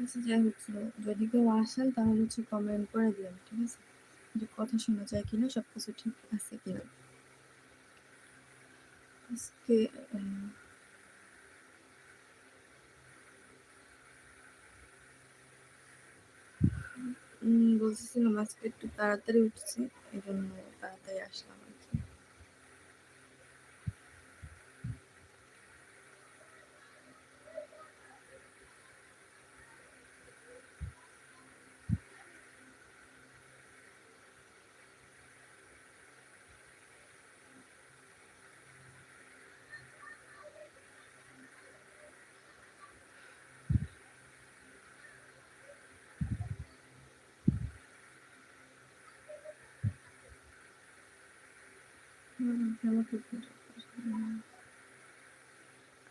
আচ্ছা যাই হোক যদি কেউ আসেন, তাহলে হচ্ছে কমেন্ট করে দিবেন, ঠিক আছে? যে কথা শোনা যায় কিনা সব কিছু ঠিক আছে কিনা। আজকে বলতেছিলাম আজকে একটু তাড়াতাড়ি উঠছি এই জন্য তাড়াতাড়ি আসলাম।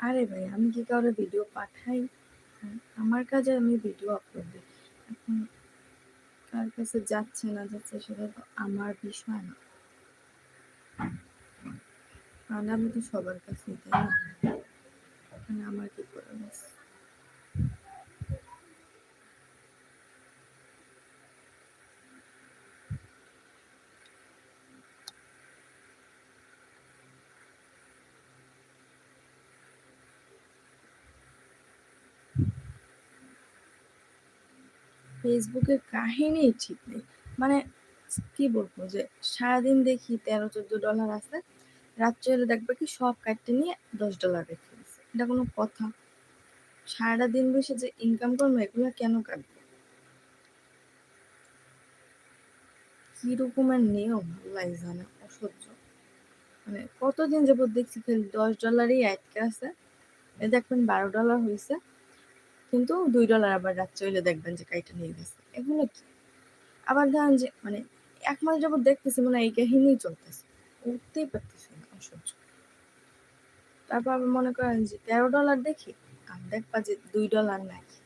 আর ভাই, আমি কি কারও ভিডিও পাঠাই? আমার কাজে আমি ভিডিও আপলোড দিই। এখন কার কাছে যাচ্ছে না যাচ্ছে সেটা তো আমার বিষয় না। আমি তো সবার কাছেই, তাই না? আমার কি করে ফেসবুকের কাহিনী ঠিক নেই। মানে কি বলব যে, সারাদিন দেখি তেরো, চোদ্দ ডলার আছে। রাত্রে হলে দেখবে কি সব কাটতে নিয়ে দশ ডলার রেখে দিচ্ছে এটা কোনো কথা। সারাটা দিন বসে যে ইনকাম করব, এগুলো কেন কাটবো? কি রকমের নিয়ম আল্লাহ অসহ্য। মানে কতদিন যাবত দেখছি খালি দশ ডলারই আটকে আছে। দেখবেন বারো ডলার হয়েছে। কিন্তু দুই ডলার আবার রাত্রে হইলে দেখবেন যে কাইটা নিয়ে গেছে। এগুলো কি? আবার ধরেন যে মানে এক মাস যাবত দেখতেছি মানে এই কাহিনী চলতেছে। উঠতেই পারতেছি না, অসহ্য। তারপর আবার মনে করেন যে, তেরো ডলার দেখি? আর দেখবা যে দুই ডলার নাকি।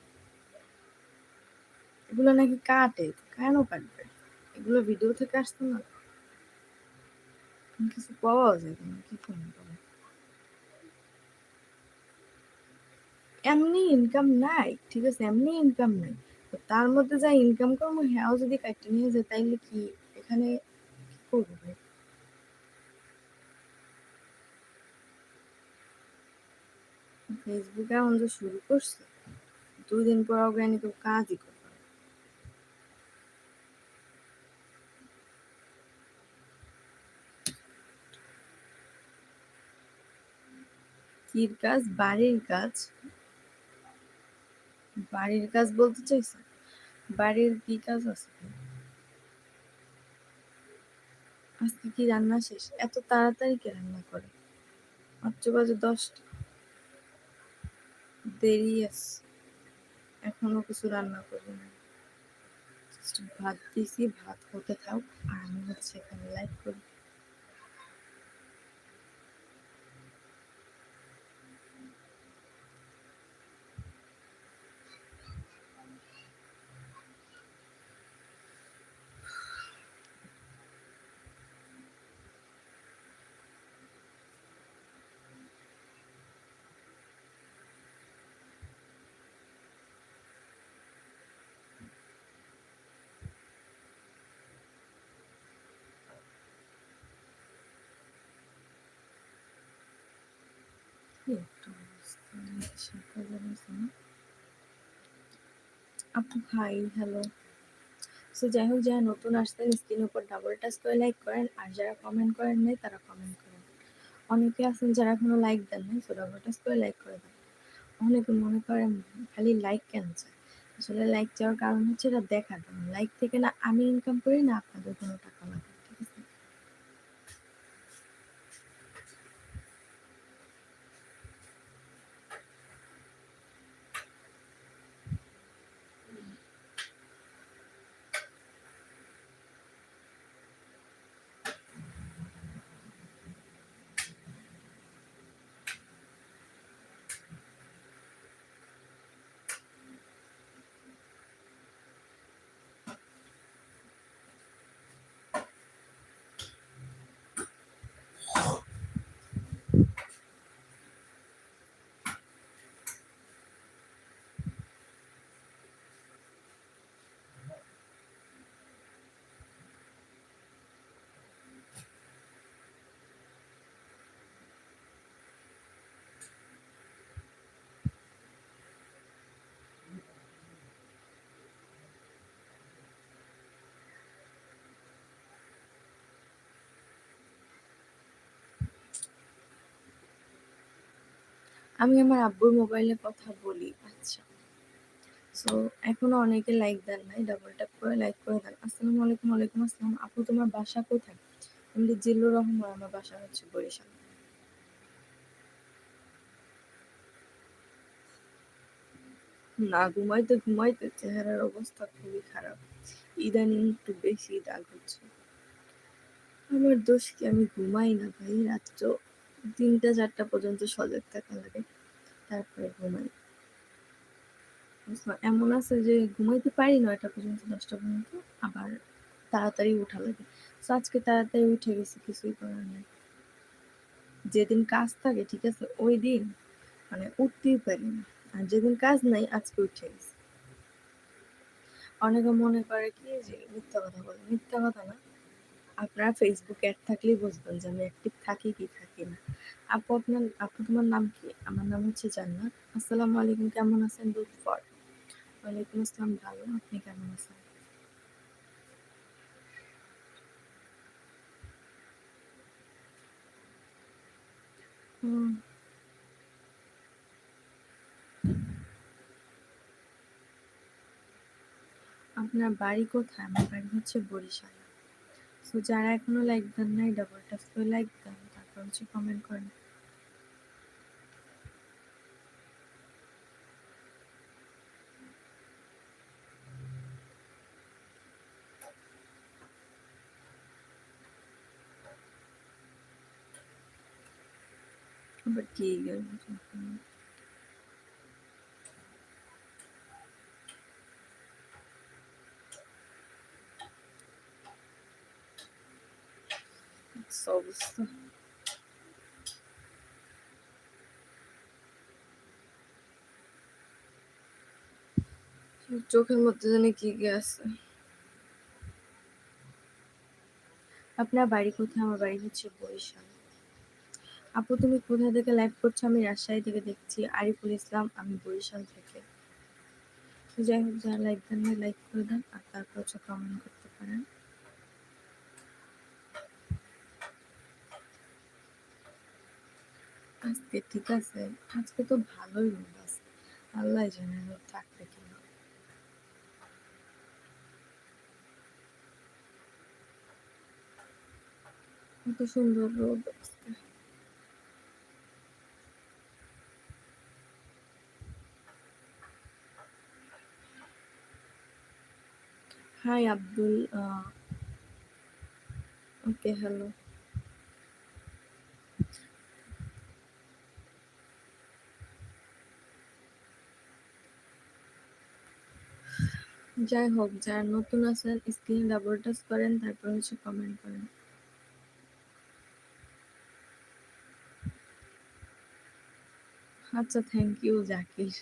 এগুলো নাকি কাটে, কেন কাটবে? এগুলো ভিডিও থেকে আসতো না। কিছু পাওয়া যায় না কি বলো? এমনি ইনকাম নাই, ঠিক আছে? এমনি ইনকাম নাই। তো তার মধ্যে যা ইনকাম করব হ্যাঁ যদি কাটতে নিয়ে যায়, তাইলে কি এখানে কি করব এখন যে শুরু করছে, দুই দিন পর অজ্ঞানী কাজই করবে। কির কাজ? বাড়ির কাজ? বাড়ির কাজ বলতে চাইছে? বাড়ির কি কাজ আছে? আজকে কি রান্না শেষ? এত তাড়াতাড়ি কে রান্না করে? মাত্র বাজে দশটা। দেরি আছে। এখনও কিছু রান্না করি না। ভাত দিয়েছি ভাত হতে থাক। আর আমি হচ্ছে এখানে লাইভ করি কি একটা অবস্থা, নেশা করে নিয়েছে না? আপু হাই হ্যালো সো যাই হোক যারা নতুন আসতেন স্ক্রিনের উপর ডাবল টাচ করে লাইক করেন, আর যারা কমেন্ট করেন নাই, তারা কমেন্ট করেন। অনেকে আছেন যারা এখনও লাইক দেন নাই সো ডাবল টাচ করে লাইক করে দেন। অনেকে মনে করেন, খালি লাইক কেন চায়? আসলে লাইক চাওয়ার কারণ হচ্ছে এটা জন্য লাইক থেকে না আমি ইনকাম করি, না আপনাদের কোনো টাকা লাগে। আমি আমার আব্বুর মোবাইলে কথা বলি আচ্ছা। সো এখনও অনেকে লাইক দেন নাই ডাবল ট্যাপ করে লাইক করে দেন। আসসালামু আলাইকুম, ওয়ালাইকুম আসসালাম। আপু, তোমার বাসা কোথায়? আমি জিল্লুর রহমান, আমার বাসা হচ্ছে বরিশাল। না, ঘুমাইতে ঘুমাইতে চেহারার অবস্থা খুবই খারাপ। ইদানিং একটু বেশি দাগ হচ্ছে। আমার দোষ কি আমি ঘুমাই না ভাই? রাত্র তিনটা চারটা পর্যন্ত সজাগ থাকা লাগে, তারপরে ঘুমাই। এমন আছে যে ঘুমাইতে পারি নয়টা পর্যন্ত, দশটা পর্যন্ত, আবার তাড়াতাড়ি উঠা লাগে। তো আজকে তাড়াতাড়ি উঠে গেছি, কিছুই করার নেই। যেদিন কাজ থাকে, ঠিক আছে, ওই দিন মানে উঠতেই পারি না। আর যেদিন কাজ নাই, আজকে উঠে গেছি। অনেকে মনে করে কি যে মিথ্যা কথা বলে, মিথ্যা কথা না। আপনারা ফেসবুক অ্যাড থাকলেই বুঝবেন যে আমি অ্যাক্টিভ থাকি কি থাকি না। আপু, আপনার, আপু তোমার নাম কি? আমার নাম হচ্ছে জান্নাত। আসসালামু আলাইকুম, কেমন আছেন দুধ ফর ওয়ালাইকুম আসসালাম, ভালো। আপনি কেমন আছেন? আপনার বাড়ি কোথায়? আমার বাড়ি হচ্ছে বরিশাল। সো যারা এখনও লাইক দেন নাই ডাবল টাচ করে লাইক দেন, তারপর হচ্ছে কমেন্ট করেন। আবার কি গেল? অবস্থা চোখের মধ্যে জানি কি কি আছে। আপনার বাড়ি কোথায়? আমার বাড়ি হচ্ছে বরিশাল। আপু, তুমি কোথা থেকে লাইভ করছ? আমি রাজশাহী থেকে দেখছি। আরিফুল ইসলাম, আমি বরিশাল থেকে। যাই হোক, যারা লাইক দেন লাইক করে দেন, আর তারপর হচ্ছে কমেন্ট করতে পারেন। আজকে ঠিক আছে, আজকে তো ভালোই রোদ আছে আল্লাহ জানে রোদ থাকবে কিনা কত সুন্দর রোদ হাই আব্দুল ওকে হ্যালো যাই হোক, যারা নতুন আছেন, স্ক্রিনে ডাবল টাচ করেন, তারপর হচ্ছে কমেন্ট করেন। আচ্ছা থ্যাংক ইউ জাকির।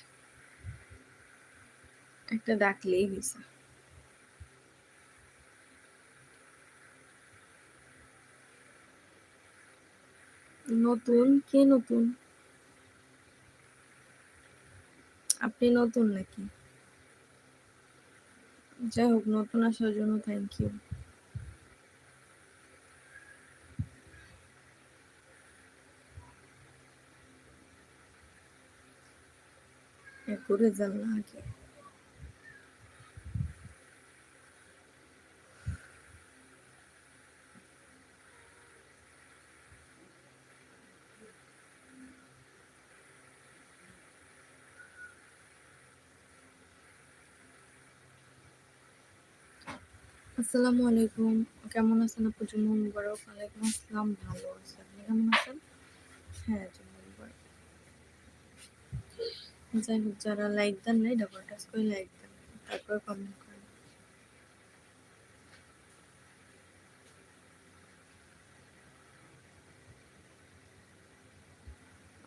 একটা ডাকলেই হয়েছে নতুন? কে নতুন? আপনি নতুন নাকি? যাই হোক নতুন আসার জন্য থ্যাংক ইউ করে জানলা আগে। আসসালামু আলাইকুম। কেমন আছেন আপু? জুম্মা মুবারক। ওয়ালাইকুম আসসালাম। ভালো আছি। আপনি কেমন আছেন? হ্যাঁ জুম্মা মুবারক। যাই হোক, যারা লাইক দেন নাই ডাবল টাচ করে লাইক দেন। তারপর কমেন্ট করেন।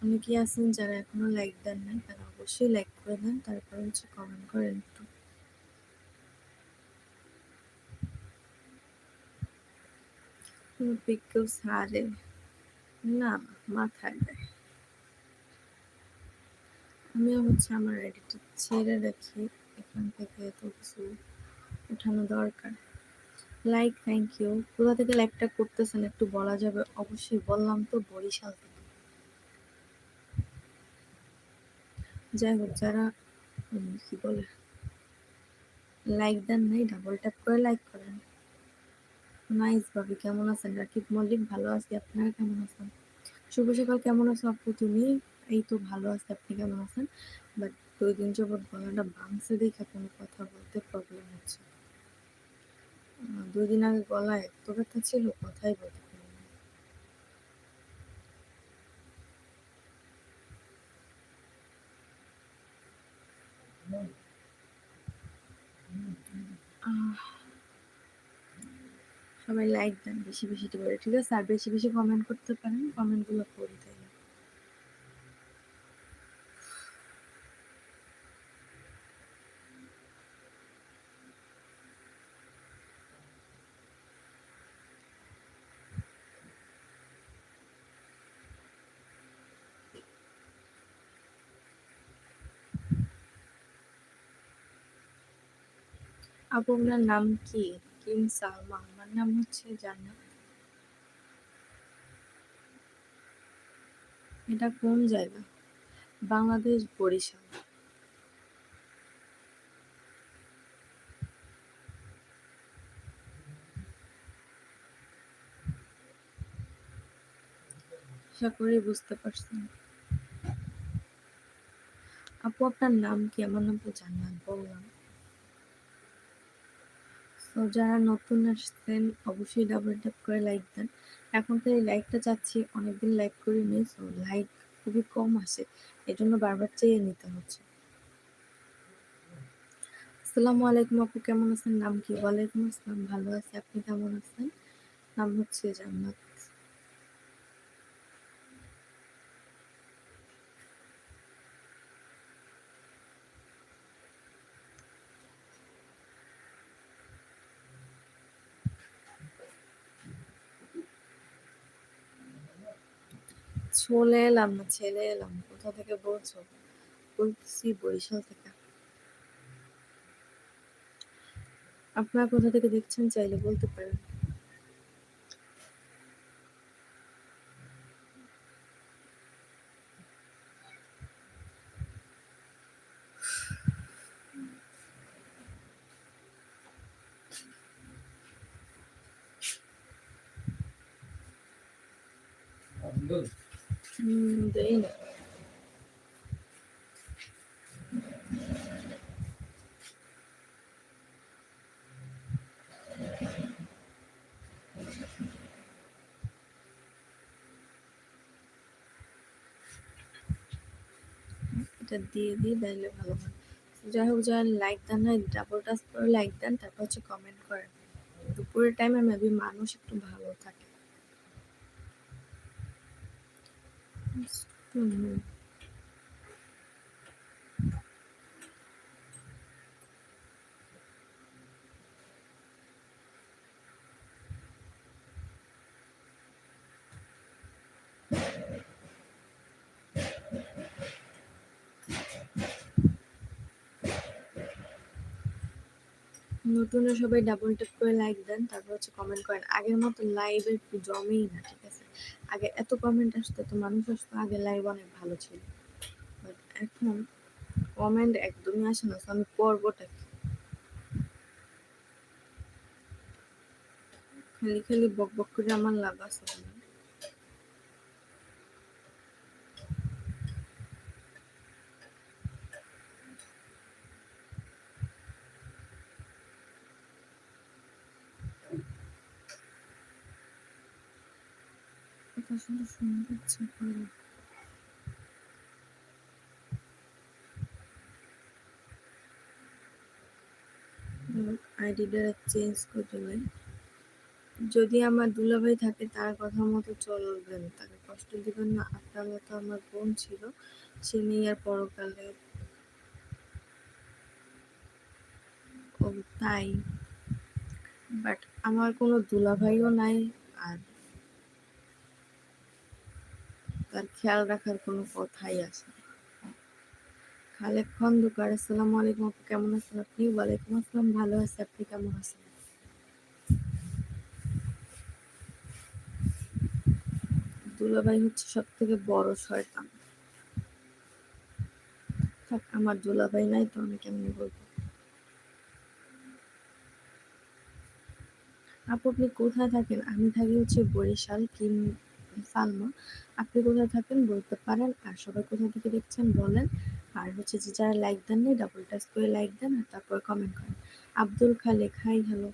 অনেকে আছেন যারা এখনও লাইক দেন নাই, তারা অবশ্যই লাইক করে দেন। তারপর হচ্ছে কমেন্ট করেন একটু। কেউ ছাড়ে না, মাথায় দেয় আমিও হচ্ছে আমার আইডিটা ছেড়ে রাখি, এখান থেকে তো কিছু উঠানো দরকার। লাইক থ্যাংক ইউ কোথা থেকে লাইকটা করতেছেন একটু বলা যাবে? অবশ্যই বললাম তো, বরিশাল থেকে। যাই হোক, যারা কি বলে লাইক দেন নাই ডাবল ট্যাপ করে লাইক করেন। নাইস ভাবি। কেমন আছেন? রাকিব মল্লিক, ভালো আছি। আপনারা কেমন আছেন? শুভ সকাল। কেমন আছো আপু তুমি? এই তো ভালো আছি। আপনি কেমন আছেন? বাট দুই দিন যাবত গলাটা ভাঙছে দেখে কোনো কথা বলতে প্রবলেম হচ্ছে। দুই দিন আগে গলায় এত ব্যথা ছিল, কথাই বলতে পারিনি সবাই লাইক দেন, বেশি বেশি করে, ঠিক আছে? আর বেশি বেশি কমেন্ট করতে পারেন কমেন্টগুলো করি তাইলে আপু, আপনার নাম কি? কিম সালমা আমার নাম হচ্ছে জান্নাত। এটা কোন জায়গা? বাংলাদেশ বরিশাল। আশা করি বুঝতে পারছেন। আপু, আপনার নাম কি? আমার নাম তো জান্নাত, বললাম। তো যারা নতুন আসছেন, অবশ্যই ডাবল ট্যাপ করে লাইক দেন। এখন তো এই লাইকটা চাচ্ছি, অনেকদিন লাইক করি নি তো লাইক খুবই কম আসে। এই জন্য বারবার চেয়ে নিতে হচ্ছে। আসসালামু আলাইকুম আপু, কেমন আছেন? নাম কি? ওয়ালাইকুম আসসালাম, ভালো আছি। আপনি কেমন আছেন? নাম হচ্ছে জান্নাত। চলে এলাম না ছেলে এলাম কোথা থেকে বলছো? বলছি বরিশাল থেকে। আপনারা কোথা থেকে দেখছেন চাইলে বলতে পারেন হুম দেই না এটা দিয়ে দিই তাইলে ভালো হয়। যাই হোক, যারা লাইক দেন না ডাবল টাচ করে লাইক দেন, তারপর হচ্ছে কমেন্ট করেন। দুপুরের টাইমে মেবি মানুষ একটু ভালো থাকে হুম, নতুনরা সবাই ডাবল ট্যাপ করে লাইক দেন, তারপর হচ্ছে কমেন্ট করেন। আগের মতো লাইভে একটু জমেই না। ঠিক আগে এত কমেন্ট আসতো তো মানুষ আসতো আগে লাইভ অনেক ভালো ছিল। বাট এখন কমেন্ট একদমই আসে না আমি করবোটা কি? খালি খালি বক বক করে আমার লাভ আছে। শুনে শুনতে করে আইডিটা চেঞ্জ করে দিলেন যদি আমার দুলাভাই থাকে, তার কথা মতো চলবেন তাকে কষ্ট দিবেন না। আপনার মতো আমার বোন ছিল, সে নিয়ে আর পরকালে ও তাই। বাট আমার কোনো দুলাভাইও নাই আর তার খেয়াল রাখার কোনো কথাই না। খালেক খন্দকার আসসালামু আলাইকুম আপু, কেমন আছেন আপনি? ওয়ালাইকুম আসসালাম, ভালো আছি, আপনি কেমন আছেন? দুলাভাই হচ্ছে সব থেকে বড় শয়তান। থাক, আমার দুলাভাই নাই তো আমি কেমন বলব। আপু, আপনি কোথায় থাকেন? আমি থাকি হচ্ছে বরিশাল, কিম সালমা আপনি কোথায় থাকেন বলতে পারেন, আর সবাই কোথা থেকে দেখছেন বলেন। আর হচ্ছে যে যারা লাইক দেন নেই ডাবল টাচ করে লাইক দেন আর তারপর কমেন্ট করেন। আব্দুল খালেক হাই হ্যালো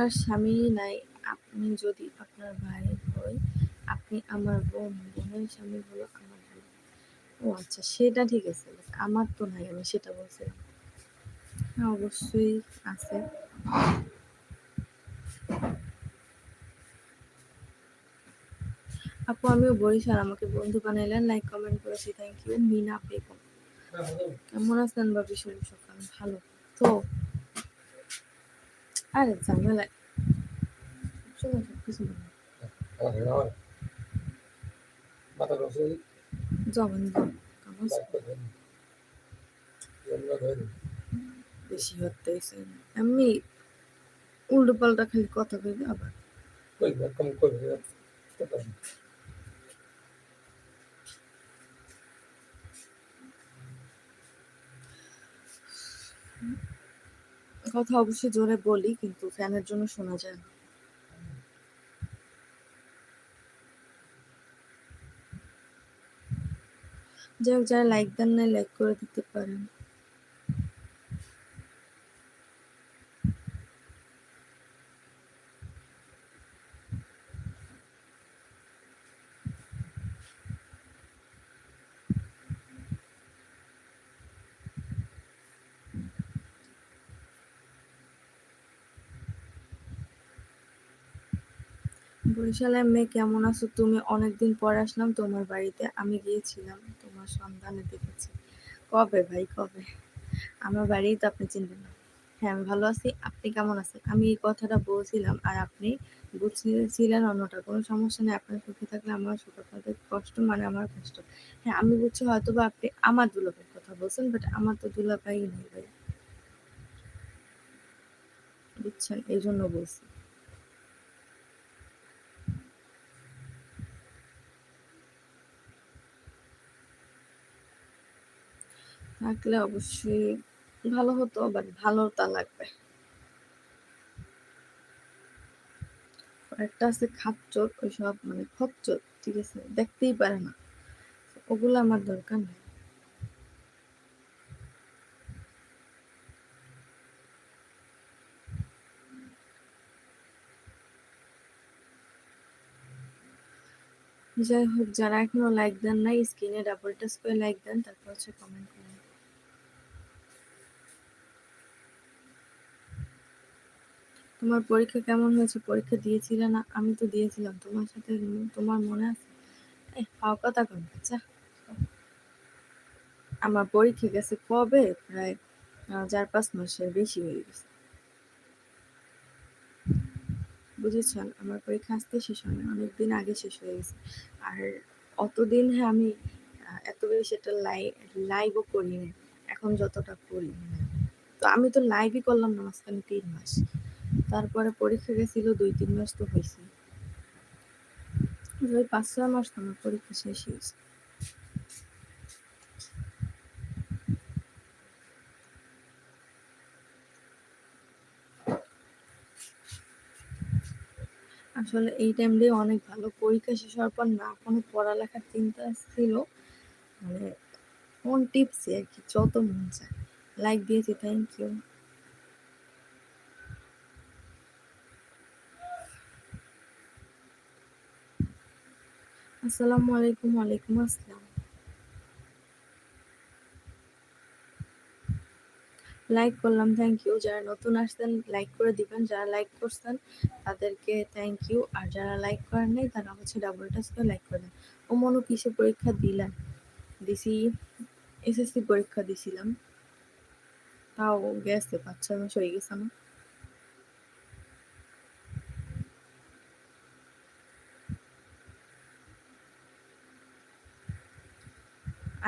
আপনার স্বামী নাই, আপনি যদি আপনার ভাই হই আপনি আমার বোন বোনের স্বামী হলো আমার ভাই। ও আচ্ছা সেটা ঠিক আছে আমার তো নাই, আমি সেটা বলছিলাম। হ্যাঁ অবশ্যই আছে। আপু, আমিও বরিশাল, আমাকে বন্ধু বানাইলেন লাইক কমেন্ট করেছি থ্যাংক ইউ মিনা বেগম। কেমন আছেন বাবি শরীর সকাল, ভালো। তো আরে ঝামেলা চলো কিছু জমান বেশি হতেছে এমনি উল্টো পাল্টা খালি কথা কইবে আবার কথা অবশ্যই জোরে বলি, কিন্তু ফ্যানের জন্য শোনা যায় না। যাই হোক যারা লাইক দেন নাই লাইক করে দিতে পারেন। বরিশালের মেয়ে, কেমন আছো? তুমি অনেকদিন পর আসলাম তোমার বাড়িতে। আমি গিয়েছিলাম তোমার সন্ধানে দেখেছি। কবে ভাই, কবে? আমার বাড়ি তো আপনি চিনবেন না। হ্যাঁ আমি ভালো আছি। আপনি কেমন আছেন? আমি এই কথাটা বলছিলাম আর আপনি বুঝছিলেন অন্যটা। কোনো সমস্যা নেই, আপনার সুখে থাকলে আমার সুখ, আপনাদের কষ্ট মানে আমার কষ্ট। হ্যাঁ আমি বুঝছি হয়তো বা আপনি আমার দুলাভাইয়ের কথা বলছেন বাট আমার তো দুলাভাই নেই ভাই। বুঝছেন? এই জন্য বলছি। থাকলে অবশ্যই ভালো হতো বাট ভালো তা লাগবে। একটা আছে খাপচোর, ওইসব মানে খপচোর, ঠিক আছে? দেখতেই পারে না। ওগুলো আমার দরকার নেই। যাই হোক, যারা এখনও লাইক দেন নাই, স্ক্রিনে ডাবল টাচ করে লাইক দেন, তারপর হচ্ছে কমেন্ট করেন তোমার পরীক্ষা কেমন হয়েছে? পরীক্ষা দিয়েছিলে না? আমি তো দিয়েছিলাম। তোমার সাথে তোমার মনে আছে? পাও কথা কম আচ্ছা আমার পরীক্ষা গেছে কবে? প্রায় চার পাঁচ মাসের বেশি হয়ে গেছে। বুঝেছেন আমার পরীক্ষা আসতে শেষ হয়নি অনেকদিন আগে শেষ হয়ে গেছে। আর অতদিন হ্যাঁ আমি এত বেশি একটা লাই লাইভও করিনি। এখন যতটা করি তো আমি তো লাইভই করলাম না মাঝখানে তিন মাস। তারপরে পরীক্ষা গেছিল, দুই, তিন মাস তো হয়েছে। ওই পাঁচ, ছয় মাস তো আমার পরীক্ষা শেষ হয়েছে। আসলে এই টাইম টাইমটাই অনেক ভালো। পরীক্ষা শেষ হওয়ার পর না কোনো পড়ালেখার চিন্তা ছিল। মানে মন টিপসি আর কি, যত মন চায়। লাইক দিয়েছি থ্যাংক ইউ আসসালামু আলাইকুম, ওয়ালাইকুম আসসালাম। লাইক করলাম থ্যাংক ইউ যারা নতুন আসছেন লাইক করে দিবেন। যারা লাইক করছেন, তাদেরকে থ্যাংক ইউ আর যারা লাইক করেন নাই, তারা হচ্ছে ডাবল টাচ করে লাইক করে দেন। ও মনো কিসে পরীক্ষা দিলেন? দিছি এসএসসি পরীক্ষা দিছিলাম। তাও গেছে পাঁচ ছয় মাস হয়ে গেছে আমার।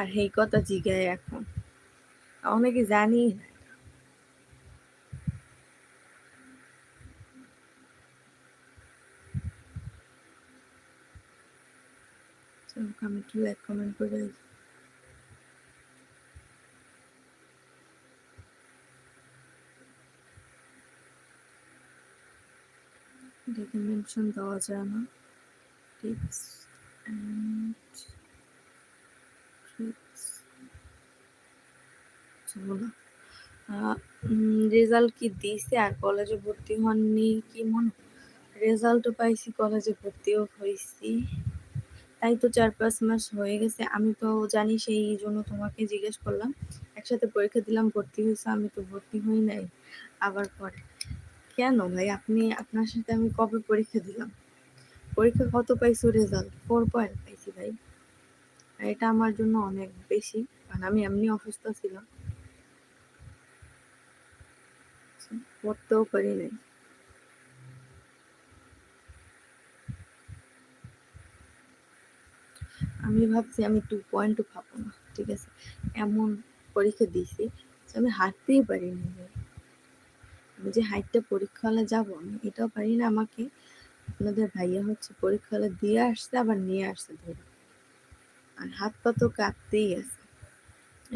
আর সেই কথা জিগায় এখন। অনেকে জানি না। কমেন্ট করে মেনশন দেওয়া যায় না। টিপস অ্যান্ড রেজাল্ট কি দিয়েছে আর কলেজে ভর্তি হননি কি মনে? রেজাল্টও পাইছি কলেজে ভর্তিও হয়েছি তাই তো চার পাঁচ মাস হয়ে গেছে। আমি তো জানি সেই জন্য তোমাকে জিজ্ঞেস করলাম। একসাথে পরীক্ষা দিলাম, ভর্তি হয়েছে, আমি তো ভর্তি হই নাই। আবার পরে, কেন ভাই? আপনি, আপনার সাথে আমি কবে পরীক্ষা দিলাম? পরীক্ষা কত পাইছো রেজাল্ট ফোর পয়েন্ট পাইছি ভাই। এটা আমার জন্য অনেক বেশি। কারণ আমি এমনি অসুস্থ ছিলাম। পড়তেও পারি নাই আমি ভাবছি আমি টু পয়েন্ট টু পাবো না, ঠিক আছে? এমন পরীক্ষা দিয়েছি আমি হাঁটতেই পারিনি আমি যে হাইটটা পরীক্ষা হলে যাব, আমি এটাও পারি না আমাকে। আপনাদের ভাইয়া হচ্ছে পরীক্ষা হলে দিয়ে আসছে, আবার নিয়ে আসছে ধরে। আর হাত পা তো কাঁপতেই আছে।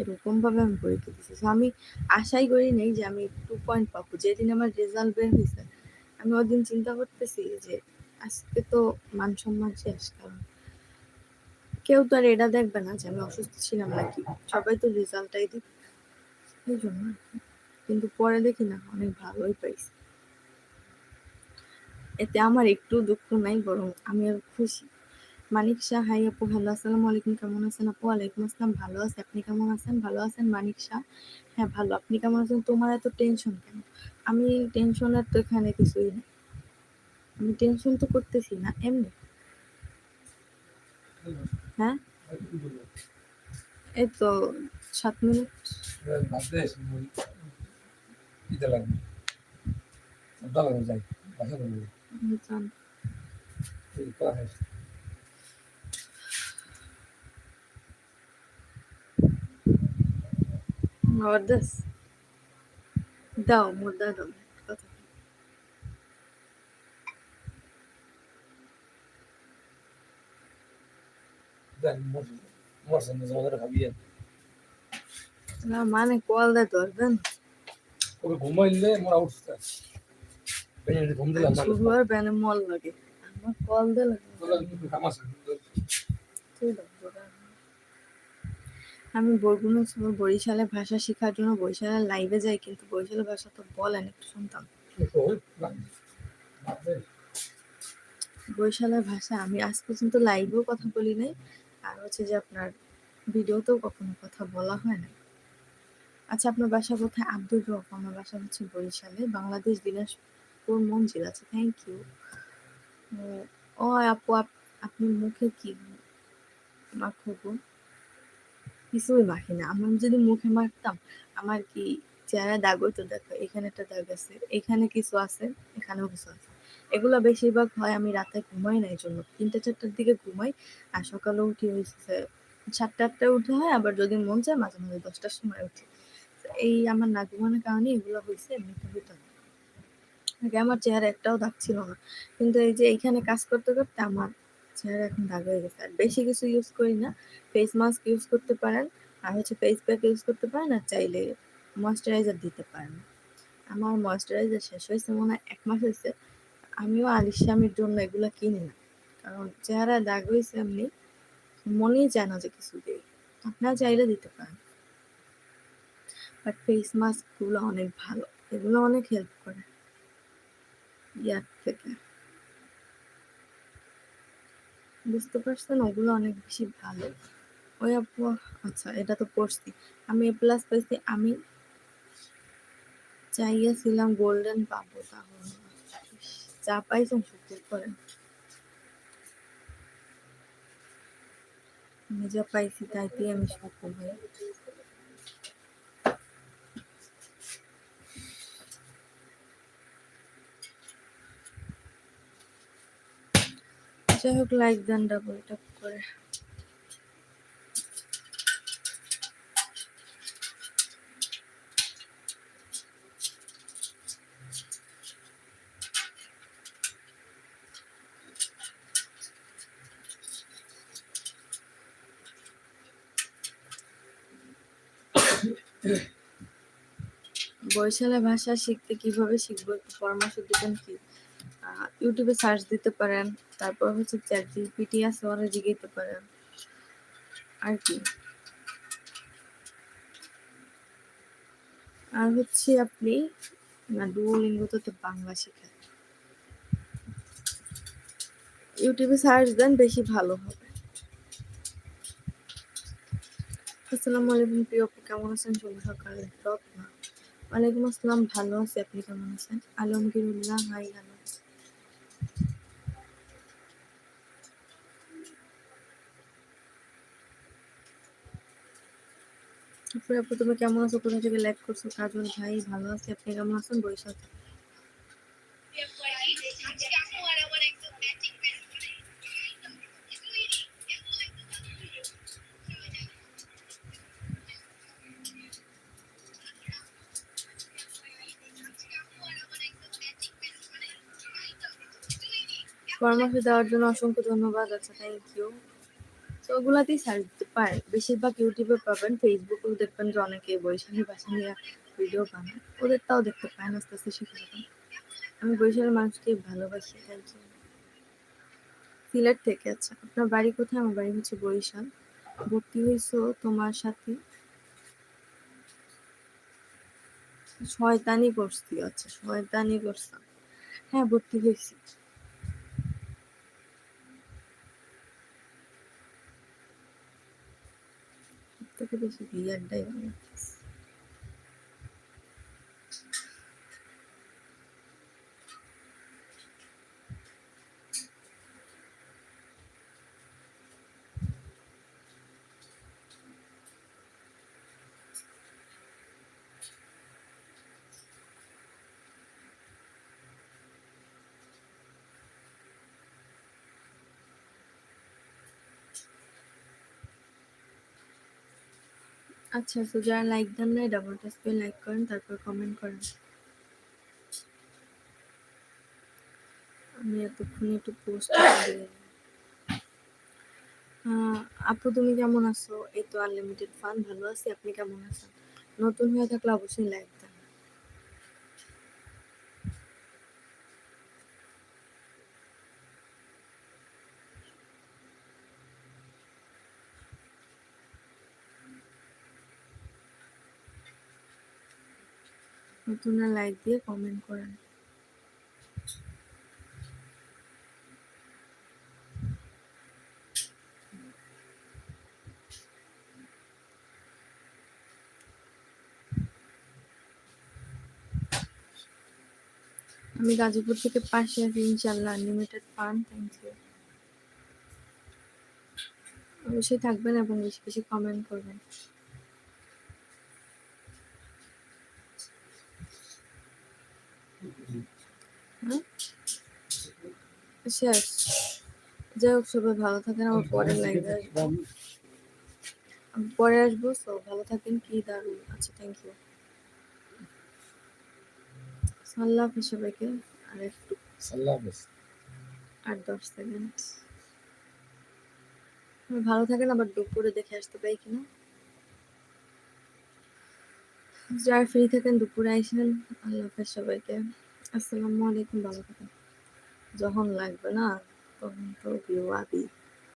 এরকম ভাবে আমি পরীক্ষা দিচ্ছি আমি আশাই করি নেই যে আমি টু পয়েন্ট পাবো। যেদিন আমার রেজাল্ট বের হয়েছে আমি ওদিন চিন্তা করতেছি যে আজকে তো মান সম্মান শেষ, কারণ কেউ তো আর এটা দেখবে না যে আমি অসুস্থ ছিলাম নাকি। সবাই তো রেজাল্টটাই দিবে। এই জন্য কিন্তু পরে দেখি না, অনেক ভালোই পাইছি। এতে আমার একটু দুঃখ নাই, বরং আমি আর খুশি। মানিক শাহ, হাই আপু, ভালো আসসালামু আলাইকুম, কেমন আছেন আপু? আলাইকুম আসসালাম, ভালো আছে। আপনি কেমন আছেন? ভালো আছেন মানিক শাহ? হ্যাঁ ভালো। আপনি কেমন আছেন? তোমার এত টেনশন কেন? আমি টেনশনের তো এখানে কিছুই নেই আমি টেনশন তো করতেছি না, এমনি। হ্যাঁ? এই তো সাত মিনিট। জান দাস দাও মুদ্রা দাও কথা না মানে কল দে ধরবেন ঘুমাইলে মোরা উঠছে ঘুম দিলাম শুরু আর ব্যানে মল লাগে আমার কল দে লাগে তুই দাও। আমি বরগুনা ছিল বরিশালে ভাষা শেখার জন্য বরিশালের লাইভে যাই, কিন্তু বরিশালের ভাষা তো বলেন একটু শুনতাম। বরিশালের ভাষা, আমি আজ পর্যন্ত লাইভেও কথা বলি নাই। আর হচ্ছে যে আপনার ভিডিওতেও কখনো কথা বলা হয় না আচ্ছা আপনার বাসা কোথায়? আব্দুর রফ আমার বাসা হচ্ছে বরিশালে, বাংলাদেশ দিনাজপুর মঞ্জিল আছে। থ্যাংক ইউ ও আপ- আপনি মুখে কি মাখবো কিছুই মাখি না। আমি যদি মুখে মাখতাম, আমার কি চেহারা দাগ হইতো? দেখো, এখানে একটা দাগ আছে, এখানে কিছু আছে, এখানেও কিছু আছে। এগুলো বেশিরভাগ হয় আমি রাতে ঘুমাই না এই জন্য তিনটা, চারটার দিকে ঘুমাই, আর সকালে উঠি হয়েছে সাতটা আটটায় উঠে হয়, আবার যদি মন চায় মাঝে মাঝে দশটার সময় উঠি। এই আমার না ঘুমানোর কারণে এগুলো হয়েছে এমনিতে হইতো আগে আমার চেহারা একটাও দাগ ছিল না। কিন্তু এই যে এইখানে কাজ করতে করতে আমার চেহারা এখন দাগ হয়ে গেছে। আর বেশি কিছু ইউজ করি না। ফেস মাস্ক ইউজ করতে পারেন। আর হচ্ছে ফেস প্যাক ইউজ করতে পারেন। আর চাইলে ময়শ্চারাইজার দিতে পারেন। আমার ময়শ্চারাইজার শেষ হয়েছে মনে হয় এক মাস হয়েছে। আমিও আলিশামির জন্য এগুলো কিনি না। কারণ চেহারা দাগ হয়েছে এমনি। মনেই চায় না যে কিছু দিই। আপনারা চাইলে দিতে পারেন। বাট ফেস মাস্কগুলো অনেক ভালো। এগুলো অনেক হেল্প করে। ইয়ার থেকে। বুঝতে পারছেন? ওগুলো অনেক বেশি ভালো। ওই আপু আচ্ছা এটা তো পড়ছি। আমি এ প্লাস পাইছি, আমি চাইয়াছিলাম গোল্ডেন পাবো তাহলে। যা পাইছেন শুক্র করেন। আমি যা পাইছি তাইতে আমি শুক্র ভাই যাই হোক লাইক দেন ডাবল ট্যাপ করে। বৈশালে ভাষা শিখতে কীভাবে শিখব? একটু পরামর্শ দিবেন কি? ইউটিউবে সার্চ দিতে পারেন, তারপর হচ্ছে চ্যাট জিপিটি আছে ওরা জিগাইতে পারেন। আর কি? আর হচ্ছে আপনি, না ডুয়োলিঙ্গোতে তো বাংলা শেখায়। ইউটিউবে সার্চ দেন, বেশি ভালো হবে। আসসালামু আলাইকুম প্রিয় কেমন আছেন? শুভ সকালে। ওয়ালাইকুম আসসালাম, ভালো আছি, আপনি কেমন আছেন? আলমগীরুল্লাহ হাই হ্যালো আপু তুমি কেমন আছো? কোথা থেকে করছ? কাজল ভাই, ভালো আছি। আপনি কেমন আছেন? থেকে। পরামর্শ দেওয়ার জন্য অসংখ্য ধন্যবাদ আচ্ছা থ্যাংক ইউ তো ওগুলাতেই সার্চ পারেন বেশিরভাগ ইউটিউবে পাবেন, ফেসবুকেও দেখবেন যে অনেকে বৈশাখী ভাষা নিয়ে ভিডিও বানায়। ওদেরটাও দেখতে পারেন, আস্তে আস্তে শিখে যাবেন। আমি বরিশালের মানুষকে ভালোবাসি ইউ সিলেট থেকে আচ্ছা আপনার বাড়ি কোথায়? আমার বাড়ি হচ্ছে বরিশাল। ভর্তি হয়েছো তোমার সাথে? শয়তানি করছি আচ্ছা শয়তানি করতাম হ্যাঁ ভর্তি হয়েছি। থেকে বেশি বিয়ারটাই ভালো লাগতেছে। আচ্ছা তো যারা লাইক দেন নাই ডাবল টাচ করে লাইক করেন, তারপর কমেন্ট করেন। আমি এতক্ষণ একটু পোস্ট আপু, তুমি কেমন আছো? এই তো আনলিমিটেড ফান ভালো আছি, আপনি কেমন আছেন? নতুন হয়ে থাকলে অবশ্যই লাইক দেন নতুন লাইক দিয়ে কমেন্ট করেন। আমি গাজীপুর থেকে পাশে আছি ইনশাল্লাহ আনলিমিটেড পান থ্যাংক ইউ অবশ্যই থাকবেন এবং বেশি বেশি কমেন্ট করবেন হ্যাঁ? শেষ। যাই হোক সবাই ভালো থাকেন আমার পরে লাইভে আসব। আমি পরে আসব তো ভালো থাকেন কি দারুণ। আচ্ছা থ্যাংক ইউ আল্লাহ হাফেজ সবাইকে আর একটু আল্লাহ হাফেজ। আট দশ সেকেন্ড ভালো থাকেন আবার দুপুরে দেখে আসতে পারি কিনা। যারা ফ্রি থাকেন দুপুরে আইসেন। আল্লাহ হাফেজ সবাইকে। আসসালামু আলাইকুম ভালো থাকেন। যখন লাগবে না তখন তো বিয়ে